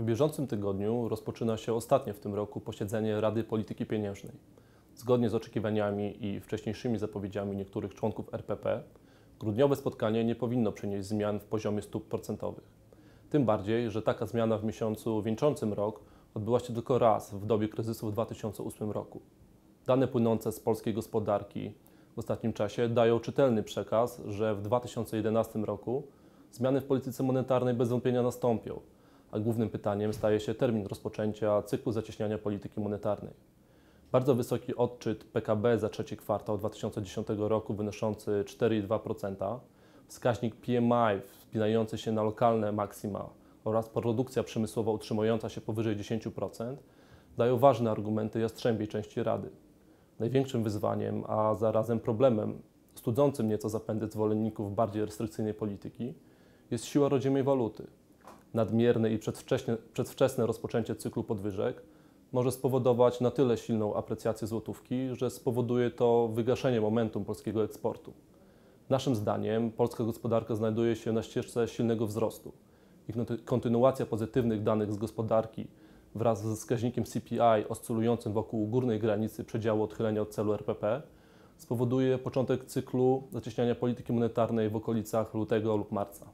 W bieżącym tygodniu rozpoczyna się ostatnie w tym roku posiedzenie Rady Polityki Pieniężnej. Zgodnie z oczekiwaniami i wcześniejszymi zapowiedziami niektórych członków RPP, grudniowe spotkanie nie powinno przynieść zmian w poziomie stóp procentowych. Tym bardziej, że taka zmiana w miesiącu wieńczącym rok odbyła się tylko raz w dobie kryzysu w 2008 roku. Dane płynące z polskiej gospodarki w ostatnim czasie dają czytelny przekaz, że w 2011 roku zmiany w polityce monetarnej bez wątpienia nastąpią, a głównym pytaniem staje się termin rozpoczęcia cyklu zacieśniania polityki monetarnej. Bardzo wysoki odczyt PKB za trzeci kwartał 2010 roku wynoszący 4,2%, wskaźnik PMI wspinający się na lokalne maksima oraz produkcja przemysłowa utrzymująca się powyżej 10% dają ważne argumenty jastrzębiej części Rady. Największym wyzwaniem, a zarazem problemem studzącym nieco zapędy zwolenników bardziej restrykcyjnej polityki jest siła rodzimej waluty. Nadmierne i przedwcześnie, przedwczesne rozpoczęcie cyklu podwyżek może spowodować na tyle silną aprecjację złotówki, że spowoduje to wygaszenie momentum polskiego eksportu. Naszym zdaniem polska gospodarka znajduje się na ścieżce silnego wzrostu. Ich kontynuacja pozytywnych danych z gospodarki wraz ze wskaźnikiem CPI oscylującym wokół górnej granicy przedziału odchylenia od celu RPP spowoduje początek cyklu zacieśniania polityki monetarnej w okolicach lutego lub marca.